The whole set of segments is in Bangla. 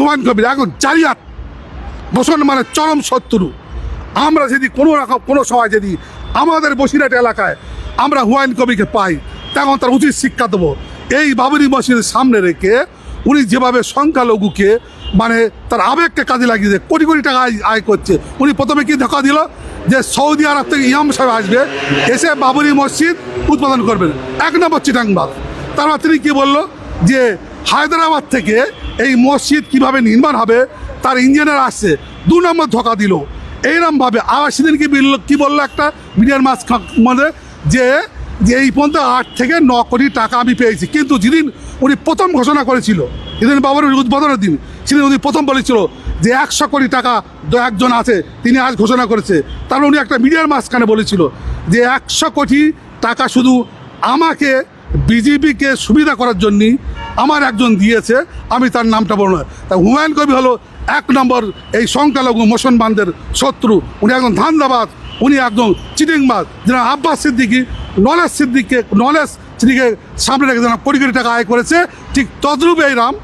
হুমায়ুন কবির এখন জালিয়াত। মুসলমানের চরম শত্রু। আমরা যদি কোনো রকম কোনো সময় যদি আমাদের বসিরহাট এলাকায় আমরা হুমায়ুন কবিকে পাই, তখন তার উচিত শিক্ষা দেবো। এই বাবরি মসজিদের সামনে রেখে উনি যেভাবে সংখ্যালঘুকে মানে তার আবেগকে কাজে লাগিয়ে কোটি কোটি টাকা আয় করছে, উনি প্রথমে কি ধোকা দিল? যে সৌদি আরব থেকে ইমাম সাহেব আসবে, এসে বাবরি মসজিদ উৎপাদন করবেন। এক নম্বর চিটাংবাদ তারপর তিনি কি বলল? যে হায়দ্রাবাদ থেকে এই মসজিদ কীভাবে নির্মাণ হবে, তার ইঞ্জিনিয়ার আসছে, দু নম্বর ধোকা দিল। এইরমভাবে আবার সেদিন কি বলল কি বলল একটা মিডিয়ার মাছ মানে যে যে এই পর্যন্ত আট থেকে ন কোটি টাকা আমি পেয়েছি। কিন্তু যেদিন উনি প্রথম ঘোষণা করেছিল, যেদিন বাবার উদ্বোধনের দিন, সেদিন উনি প্রথম বলেছিল যে একশো কোটি টাকা দু একজন আছে, তিনি আজ ঘোষণা করেছে। তারপর উনি একটা মিডিয়ার মাঝখানে বলেছিল যে একশো কোটি টাকা শুধু আমাকে বিজেপিকে সুবিধা করার জন্যই আমার একজন দিয়েছে, আমি তার নামটা বলব তা হুমায়ুন কবি হলো এক নম্বর এই সংখ্যালঘু মুসলমানদের শত্রু। উনি একজন ধান্দাবাদ উনি একদম চিটিংবাজ। যেন আব্বাস সিদ্দিকি নলেজ সিদ্দিককে নলেজ সিদ্দিকে সামনে রেখে যেন কোটি কোটি টাকা আয় করেছে। ঠিক তদ্রূপ এই রাম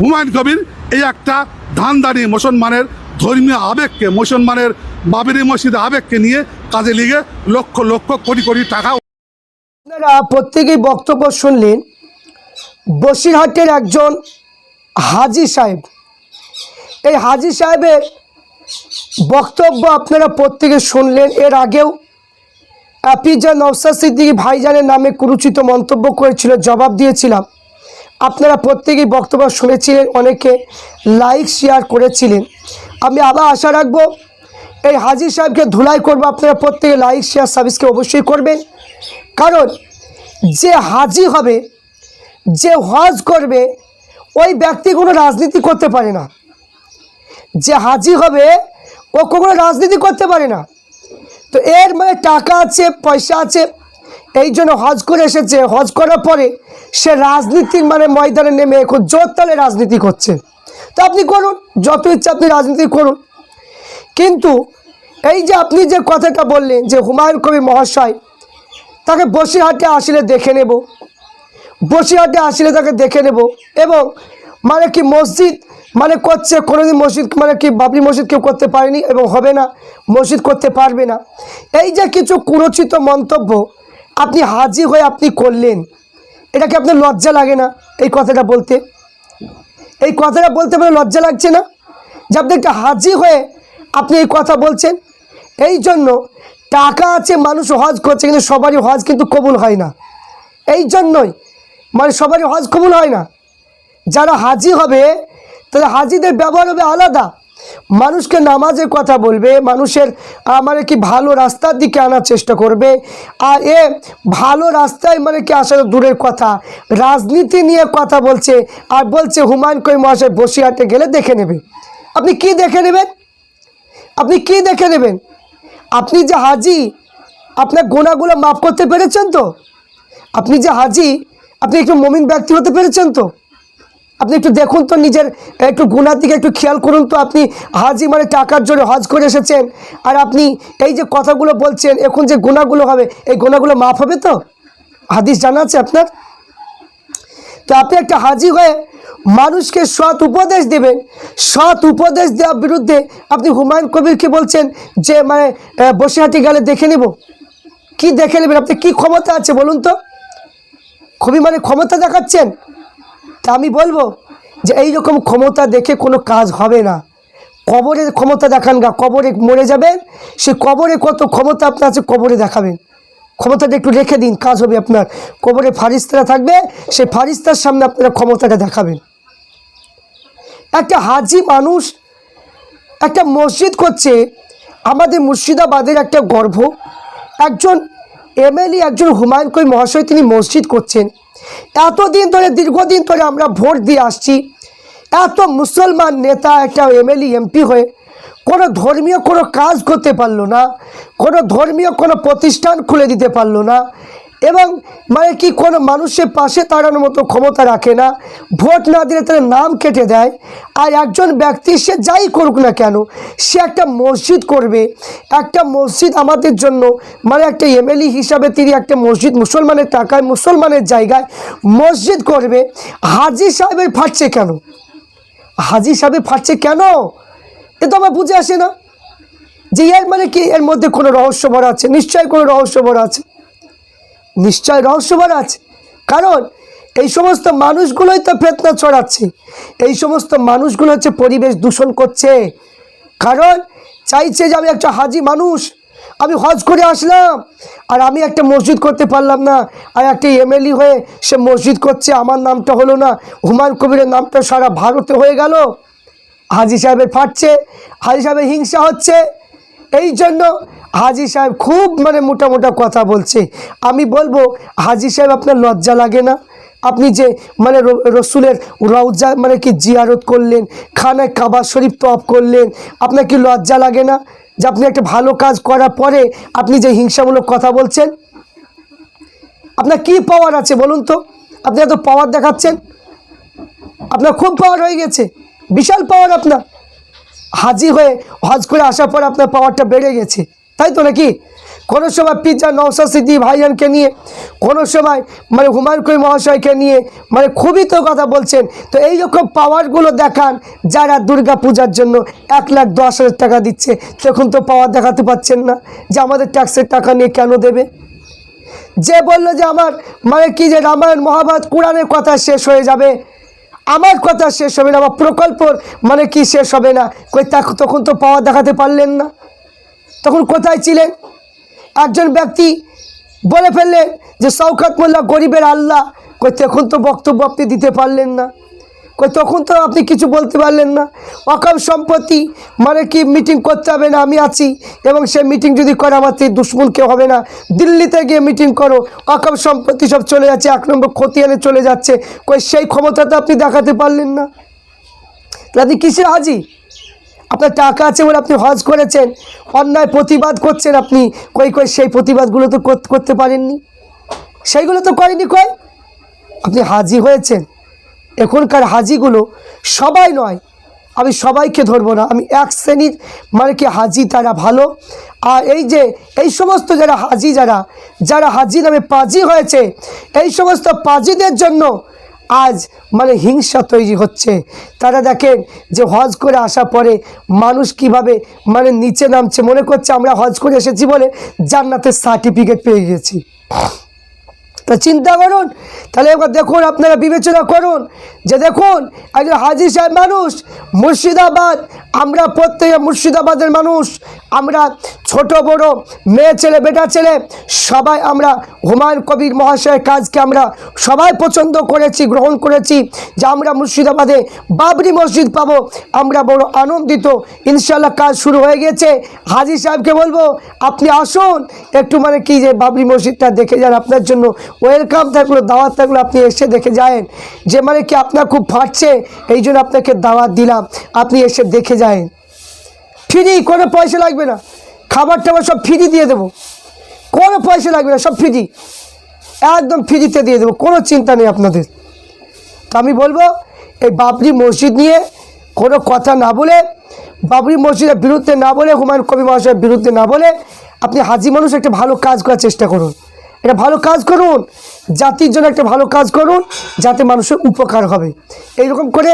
হুমায়ুন কবির এই একটা ধানদারি মুসলমানের ধর্মীয় আবেগকে, মুসলমানের বাবরি মসজিদের আবেগকে নিয়ে কাজে লিগে লক্ষ লক্ষ কোটি কোটি টাকা আপনারা প্রত্যেকেই বক্তব্য শুনলেন। বসিরহাটের একজন হাজি সাহেব। এই হাজি সাহেবের বক্তব্য আপনারা প্রত্যেকে শুনলেন। এর আগেও আপিজা নওসাদ সিদ্দিকি ভাইজানের নামে কুরুচিত মন্তব্য করেছিল, জবাব দিয়েছিলাম। আপনারা প্রত্যেকেই বক্তব্য শুনেছিলেন, অনেকে লাইক, শেয়ার করেছিলেন। আমি আবার আশা রাখব, এই হাজি সাহেবকে ধুলাই করব। আপনারা প্রত্যেকে লাইক, শেয়ার সার্ভিসকে অবশ্যই করবেন। কারণ যে হাজি হবে, যে হজ করবে, ওই ব্যক্তি কোনো রাজনীতি করতে পারে না। যে হাজি হবে, ও কখনো রাজনীতি করতে পারে না। তো এর মানে টাকা আছে, পয়সা আছে, এই জন্য হজ করে এসেছে। হজ করার পরে সে রাজনীতির মানে ময়দানে নেমে এখন জোর তালে রাজনীতি করছে। তো আপনি করুন, যত ইচ্ছা আপনি রাজনীতি করুন। কিন্তু এই যে আপনি যে কথাটা বললেন যে হুমায়ুন কবি মহাশয় তাকে বসিরহাটে আসলে দেখে নেব। বসিরহাটে আসলে তাকে দেখে নেব এবং মানে কি মসজিদ মানে করছে, কোনোদিন মসজিদ মানে কি বাবরি মসজিদ কেউ করতে পারেনি এবং হবে না, মসজিদ করতে পারবে না। এই যে কিছু কুরচিত মন্তব্য আপনি হাজি হয়ে আপনি করলেন, এটা কি আপনার লজ্জা লাগে না এই কথাটা বলতে? এই কথাটা বলতে পারে লজ্জা লাগছে না? যে আপনি একটা হাজি হয়ে আপনি এই কথা বলছেন, এই জন্য টাকা আছে, মানুষ হজ করছে, কিন্তু সবারই হজ কিন্তু কবুল হয় না। এই জন্যই মানে সবারই হজ কবুল হয় না। যারা হাজি হবে, তাদের হাজিদের ব্যবহার হবে আলাদা। মানুষকে নামাজের কথা বলবে, মানুষের মানে কি ভালো রাস্তার দিকে আনার চেষ্টা করবে। আর এ ভালো রাস্তায় মানে কি আসলে দূরের কথা, রাজনীতি নিয়ে কথা বলছে, আর বলছে হুমায়ুন কই মহাশয় বসিরহাটে গেলে দেখে নেবে। আপনি কি দেখে নেবেন? আপনি কি দেখে নেবেন? আপনি যে হাজি, আপনার গোনাগুলো মাফ করতে পেরেছেন তো? আপনি যে হাজি, আপনি একটু মমিন ব্যক্তি হতে পেরেছেন তো? আপনি একটু দেখুন তো নিজের, একটু গুণার দিকে একটু খেয়াল করুন তো, আপনি হাজি মানে টাকার জন্য হজ করে এসেছেন। আর আপনি এই যে কথাগুলো বলছেন, এখন যে গুণাগুলো হবে, এই গুণাগুলো মাফ হবে তো? হাদিস জানা আছে আপনার? তো আপনি একটা হাজি হয়ে মানুষকে সৎ উপদেশ দেবেন। সৎ উপদেশ দেওয়ার বিরুদ্ধে আপনি হুমায়ুন কবিরকে বলছেন যে মানে বসিরহাটে গেলে দেখে নেব। কি দেখে নেবেন? আপনি কি ক্ষমতা আছে বলুন তো? খুবই মানে ক্ষমতা দেখাচ্ছেন? তা আমি বলব যে এই রকম ক্ষমতা দেখে কোনো কাজ হবে না। কবরের ক্ষমতা দেখান গা, কবরে মরে যাবেন, সে কবরে কত ক্ষমতা আপনার আছে, কবরে দেখাবেন। ক্ষমতাটা একটু রেখে দিন, কাজ হবে আপনার। কবরে ফারিস্তারা থাকবে, সেই ফারিস্তার সামনে আপনারা ক্ষমতাটা দেখাবেন। একটা হাজি মানুষ, একটা মসজিদ করছে, আমাদের মুর্শিদাবাদের একটা গর্ভ। একজন এমএলএ, একজন হুমায়ুন কই মহাশয় তিনি মসজিদ করছেন। এতদিন ধরে, দীর্ঘদিন ধরে আমরা ভোট দিয়ে আসছি। এত মুসলমান নেতা, একটা এমএলএ, এমপি হয়ে কোনো ধর্মীয় কোনো কাজ করতে পারল না, কোনো ধর্মীয় কোনো প্রতিষ্ঠান খুলে দিতে পারল না এবং মানে কি কোনো মানুষের পাশে দাঁড়ানোর মতো ক্ষমতা রাখে না, ভোট না দিলে তার নাম কেটে দেয় আর একজন ব্যক্তি সে যাই করুক না কেন, সে একটা মসজিদ করবে, একটা মসজিদ আমাদের জন্য মানে একটা এমএলএ হিসাবে তিনি একটা মসজিদ মুসলমানের টাকায় মুসলমানের জায়গায় মসজিদ করবে, হাজি সাহেবের ফাটছে কেন? হাজি সাহেব ফাটছে কেন? এ তো আমার বুঝে আসে না যে এর মানে কি? এর মধ্যে কোনো রহস্য ভরা আছে? নিশ্চয়ই কোনো রহস্য ভরা আছে। নিশ্চয় রহস্য ভরা আছে। কারণ এই সমস্ত মানুষগুলোই তো ফেতনা ছড়াচ্ছে। এই সমস্ত মানুষগুলো হচ্ছে পরিবেশ দূষণ করছে। কারণ চাইছে যে আমি একটা হাজি মানুষ, আমি হজ করে আসলাম আর আমি একটা মসজিদ করতে পারলাম না। আর একটা এমএলএ হয়ে সে মসজিদ করছে, আমার নামটা হলো না। হুমায়ুন কবিরের নামটা সারা ভারতে হয়ে গেল। হাজি সাহেবের ফাটছে, হাজি সাহেবের হিংসা হচ্ছে। এই জন্য হাজি সাহেব খুব মানে মোটা মোটা কথা বলছে। আমি বলব, হাজি সাহেব আপনার লজ্জা লাগে না? আপনি যে মানে রসুলের রওজা মানে কি জিয়ারত করলেন, খানায় কাবা শরীফ তপ করলেন, আপনার কি লজ্জা লাগে না যে আপনি একটা ভালো কাজ করার পরে আপনি যে হিংসামূলক কথা বলছেন? আপনার কি পাওয়ার আছে বলুন তো? আপনি এত পাওয়ার দেখাচ্ছেন? আপনার খুব পাওয়ার হয়ে গেছে। বিশাল পাওয়ার আপনার। হাজি হয়ে হজ করে আসার পর আপনার পাওয়ারটা বেড়ে গেছে। তাই তো নাকি? কোনো সময় পিজ্জা নওসা সিদ্দি ভাইজানকে নিয়ে, কোনো সময় মানে হুমায়ুন কবির মহাশয়কে নিয়ে মানে খুবই তো কথা বলছেন। তো এই রকম পাওয়ারগুলো দেখান, যারা দুর্গা পূজার জন্য এক লাখ দশ হাজার টাকা দিচ্ছে, তখন তো পাওয়ার দেখাতে পাচ্ছেন না যে আমাদের ট্যাক্সের টাকা নিয়ে কেন দেবে। যে বলল যে আমার মানে কি যে রামায়ণ, মহাভারত, কোরআনের কথা শেষ হয়ে যাবে। আমার কথা শেষ হবে না, আমার প্রকল্পর মানে কি শেষ হবে না? কই তা- তখন তো পাওয়া দেখাতে পারলেন না। তখন কোথায় ছিলেন? একজন ব্যক্তি বলে ফেললেন যে শওকত মোল্লা গরিবের আল্লাহ। কই তখন তো বক্তব্য আপনি দিতে পারলেন না। তখন তো আপনি কিছু বলতে পারলেন না। অকাম সম্পত্তি মানে কি মিটিং করতে হবে না, আমি আছি এবং সে মিটিং যদি করে আমার থেকে দুশ্মন কেউ হবে না। দিল্লিতে গিয়ে মিটিং করো অকাম সম্পত্তি সব চলে যাচ্ছে, এক নম্বর খতিয়ানে চলে যাচ্ছে। কই সেই ক্ষমতা তো আপনি দেখাতে পারলেন না। আপনি কিসের হাজি আপনার টাকা আছে বলে আপনি হজ করেছেন, অন্যায় প্রতিবাদ করছেন আপনি। কই কই সেই প্রতিবাদগুলো তো করতে পারেননি। সেইগুলো তো করেনি কই? আপনি হাজি হয়েছেন। এখনকার হাজিগুলো সবাই নয়, আমি সবাইকে ধরবো না। আমি এক শ্রেণির মানে কি হাজি তারা ভালো। আর এই যে, এই সমস্ত যারা হাজি যারা যারা হাজি নামে পাজি হয়েছে, এই সমস্ত পাজিদের জন্য আজ মানে হিংসা তৈরি হচ্ছে। তারা দেখেন যে হজ করে আসার পরে মানুষ কীভাবে মানে নিচে নামছে। মনে করছে আমরা হজ করে এসেছি বলে জান্নাতের সার্টিফিকেট পেয়ে গেছি। তা চিন্তা করুন। তাহলে একবার দেখুন, আপনারা বিবেচনা করুন যে দেখুন, একজন হাজি সাহেব মানুষ মুর্শিদাবাদ আমরা প্রত্যেকে মুর্শিদাবাদের মানুষ, আমরা ছোট, বড়, মেয়ে ছেলে, বেটা ছেলে, সবাই আমরা হুমায়ুন কবির মহাশয়ের কাজকে আমরা সবাই পছন্দ করেছি, গ্রহণ করেছি, যে আমরা মুর্শিদাবাদে বাবরি মসজিদ পাবো। আমরা বড় আনন্দিত ইনশাল্লাহ কাজ শুরু হয়ে গেছে। হাজি সাহেবকে বলব, আপনি আসুন, একটু মানে কি যে বাবরি মসজিদটা দেখে যান আপনার জন্য। ওয়েলকাম থাকল, দাওয়াত থাকল, আপনি এসে দেখে যায়েন। যে মানে কি আপনার খুব ফাটছে এই জন্য আপনাকে দাওয়াত দিলাম। আপনি এসে দেখে যায়েন ফ্রি, কোনো পয়সা লাগবে না। খাবার টাবার সব ফ্রি দিয়ে দেবো। কোনো পয়সা লাগবে না, সব ফ্রি। একদম ফ্রিতে দিয়ে দেবো, কোনো চিন্তা নেই আপনাদের। তো আমি বলব, এই বাবরি মসজিদ নিয়ে কোনো কথা না বলে, বাবরি মসজিদের বিরুদ্ধে না বলে, হুমায়ুন কবি মহাশয়ের বিরুদ্ধে না বলে, আপনি হাজি মানুষ একটা ভালো কাজ করার চেষ্টা করুন। একটা ভালো কাজ করুন, জাতির জন্য একটা ভালো কাজ করুন, যাতে মানুষের উপকার হবে। এইরকম করে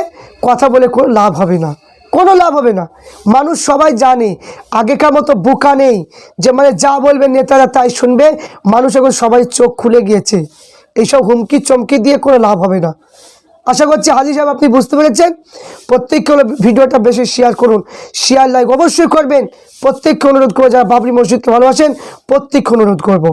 কথা বলে লাভ হবে না। কোনো লাভ হবে না। মানুষ সবাই জানে, আগেকার মতো বোকা নেই যে মানে যা বলবে নেতারা তাই শুনবে। মানুষ এখন সবাই চোখ খুলে গিয়েছে। এইসব হুমকি চমকি দিয়ে কোনো লাভ হবে না। আশা করছি হাজি সাহেব আপনি বুঝতে পেরেছেন। প্রত্যেককে হলো ভিডিওটা বেশি শেয়ার করুন। শেয়ার লাইক অবশ্যই করবেন। প্রত্যেককে অনুরোধ করব যারা বাবরি মসজিদকে ভালোবাসেন, প্রত্যেককে অনুরোধ করব।